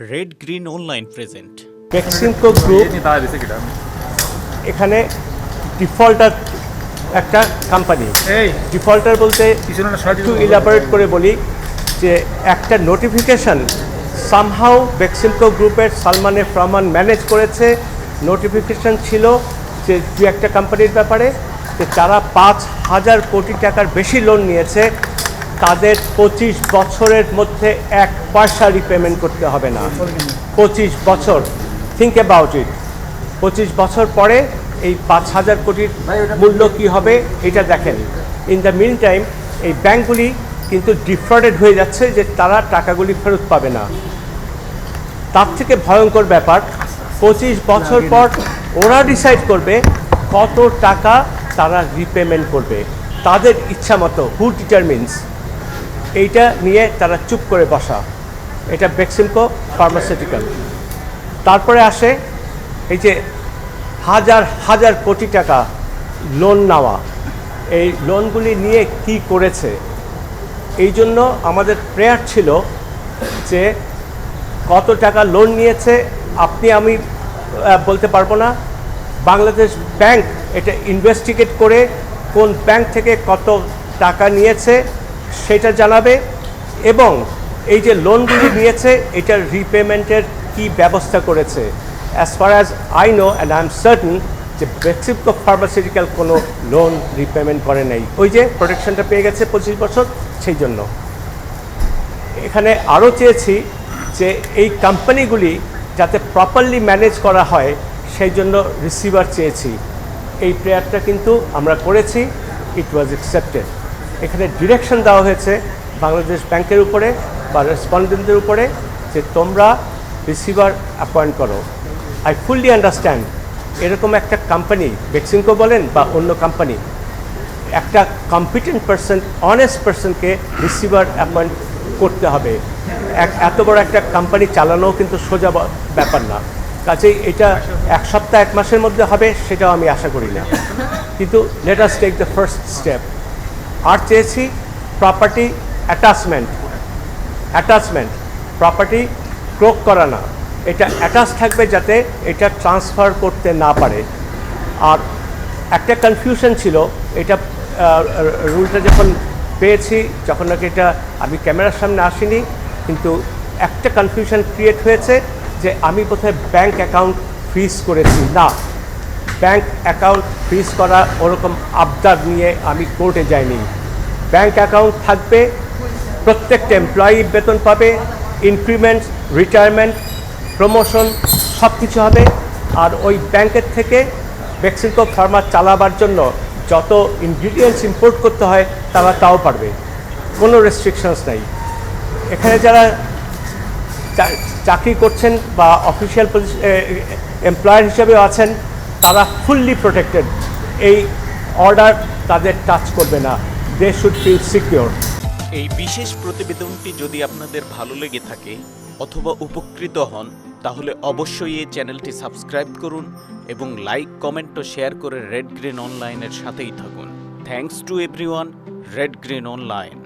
Red green online present Beximco group এখানে defaulter একটা company এই। ডিফল্টার বলতে একটু। ইলাবোরেট করে বলি যে একটা নোটিফিকেশন সামহাউ বেক্সিমকো গ্রুপের সালমানে ফ্রমান ম্যানেজ করেছে। নোটিফিকেশন ছিল যে দু একটা কোম্পানির ব্যাপারে যে তারা পাঁচ হাজার কোটি টাকার বেশি লোন নিয়েছে। তাদের পঁচিশ বছরের মধ্যে এক পয়সা রিপেমেন্ট করতে হবে না। পঁচিশ বছর। থিঙ্ক অ্যাবাউট ইট পঁচিশ বছর পরে এই পাঁচ হাজার কোটির মূল্য কি হবে, এটা দেখেন। ইন দ্য মিন টাইম এই ব্যাংকগুলি কিন্তু ডিফ্রডেড হয়ে যাচ্ছে যে তারা টাকাগুলি ফেরত পাবে না। তার থেকে ভয়ঙ্কর ব্যাপার, পঁচিশ বছর পর ওরা ডিসাইড করবে কত টাকা তারা রিপেমেন্ট করবে। তাদের ইচ্ছা মতো হু ডিটারমিনস এইটা নিয়ে তারা চুপ করে বসা। এটা বেক্সিমকো ফার্মাসিউটিক্যাল। তারপরে আসে এই যে হাজার হাজার কোটি টাকা লোন নেওয়া। এই লোনগুলি নিয়ে কি করেছে? এই জন্য আমাদের প্রেয়ার ছিল যে কত টাকা লোন নিয়েছে আপনি আমি বলতে পারব না। বাংলাদেশ ব্যাংক এটা ইনভেস্টিগেট করে কোন ব্যাংক থেকে কত টাকা নিয়েছে সেটা জানাবে এবং এই যে লোনগুলি নিয়েছে, এটার রিপেমেন্টের কি ব্যবস্থা করেছে? As far as I know and I am certain যে বেক্সিপকো ফার্মাসিউটিক্যাল কোনো লোন রিপেমেন্ট করে নেই। ওই যে প্রোটেকশনটা পেয়ে গেছে পঁচিশ বছর, সেই জন্য। এখানে আরও চেয়েছি যে এই কোম্পানিগুলি যাতে প্রপারলি ম্যানেজ করা হয়, সেই জন্য রিসিভার চেয়েছি। এই প্রেয়ারটা কিন্তু আমরা করেছি ইট ওয়াজ অ্যাকসেপ্টেড এখানে ডিরেকশন দেওয়া হয়েছে বাংলাদেশ ব্যাংকের উপরে বা রেসপন্ডেন্টদের উপরে যে তোমরা রিসিভার অ্যাপয়েন্ট করো। আই ফুললি আন্ডারস্ট্যান্ড এরকম একটা কোম্পানি বেক্সিমকো বলেন বা অন্য কোম্পানি একটা কম্পিটেন্ট পার্সন অনেস্ট পার্সনকে রিসিভার অ্যাপয়েন্ট করতে হবে। এক, এত বড় একটা কোম্পানি চালানোও কিন্তু সোজা ব্যাপার না। কাজেই এটা এক সপ্তাহ, এক মাসের মধ্যে হবে, সেটাও আমি আশা করি না। কিন্তু let us take the first step আর চেয়েছি প্রপার্টি অ্যাটাচমেন্ট অ্যাটাচমেন্ট প্রপার্টি ক্রোক করা না এটা অ্যাটাচ থাকবে যাতে এটা ট্রান্সফার করতে না পারে। আর একটা কনফিউশন ছিল, এটা রুলটা যখন পেয়েছি, যখন নাকি এটা আমি ক্যামেরার সামনে আসিনি, কিন্তু একটা কনফিউশন ক্রিয়েট হয়েছে যে আমি কোথায় ব্যাংক অ্যাকাউন্ট ফ্রিজ করেছি। না ব্যাংক অ্যাকাউন্ট ফ্রিজ করা ওরকম আবদার নিয়ে আমি কোর্টে যাইনি। ব্যাংক অ্যাকাউন্ট থাকবে, প্রত্যেকটা এমপ্লয়ি বেতন পাবে ইনক্রিমেন্ট রিটায়ারমেন্ট প্রমোশন সব কিছু হবে। আর ওই ব্যাংকের থেকে বেক্সিমকো ফার্মা চালাবার জন্য যত ইনগ্রিডিয়েন্টস ইম্পোর্ট করতে হয়, তারা তাও পারবে। কোনো রেস্ট্রিকশনস নাই। এখানে যারা চাকরি করছেন বা অফিসিয়াল এমপ্লয়ার হিসেবে আছেন তারা ফুললি প্রোটেক্টেড এই অর্ডার তাদের টাচ করবে না। দে শুড ফিল সিকিওর এই বিশেষ প্রতিবেদনটি যদি আপনাদের ভালো লেগে থাকে অথবা উপকৃত হন, তাহলে অবশ্যই এই চ্যানেলটি সাবস্ক্রাইব করুন এবং লাইক, কমেন্ট ও শেয়ার করে রেড গ্রিন অনলাইনের সাথেই থাকুন। Thanks to everyone red green online